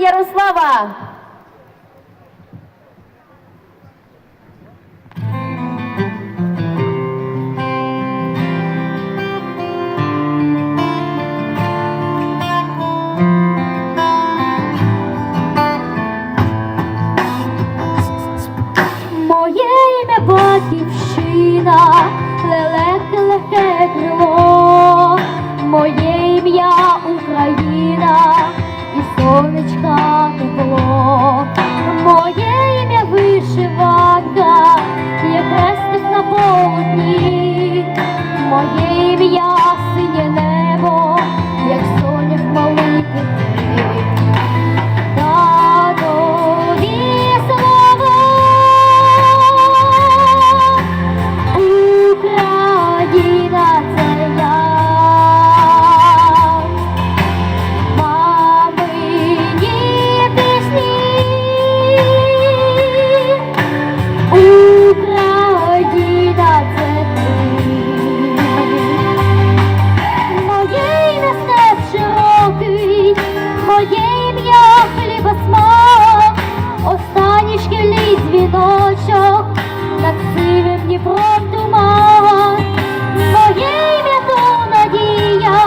Ярослава. Моє ім'я батьківщина, лелеке легке крило, моє ім'я Україна сонечка тепло, моє моє ім'я хліба смак, останній шкільний дзвіночок, над сивим Дніпром туман. Моє ім'я то надія,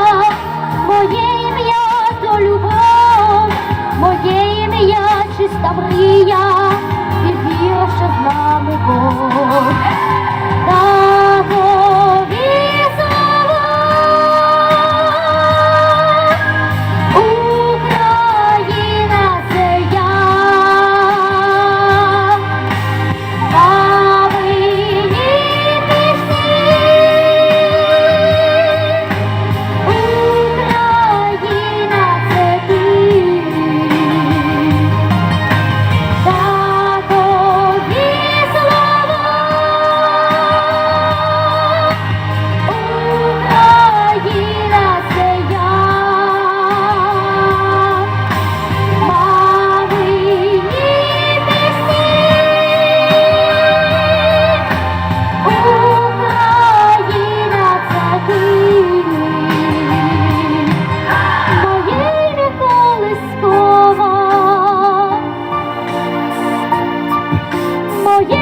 моє ім'я то любов, моє ім'я чиста мрія,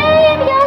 моє ім'я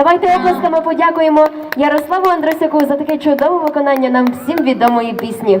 Давайте оплесками подякуємо Ярославу Андросяку за таке чудове виконання нам всім відомої пісні.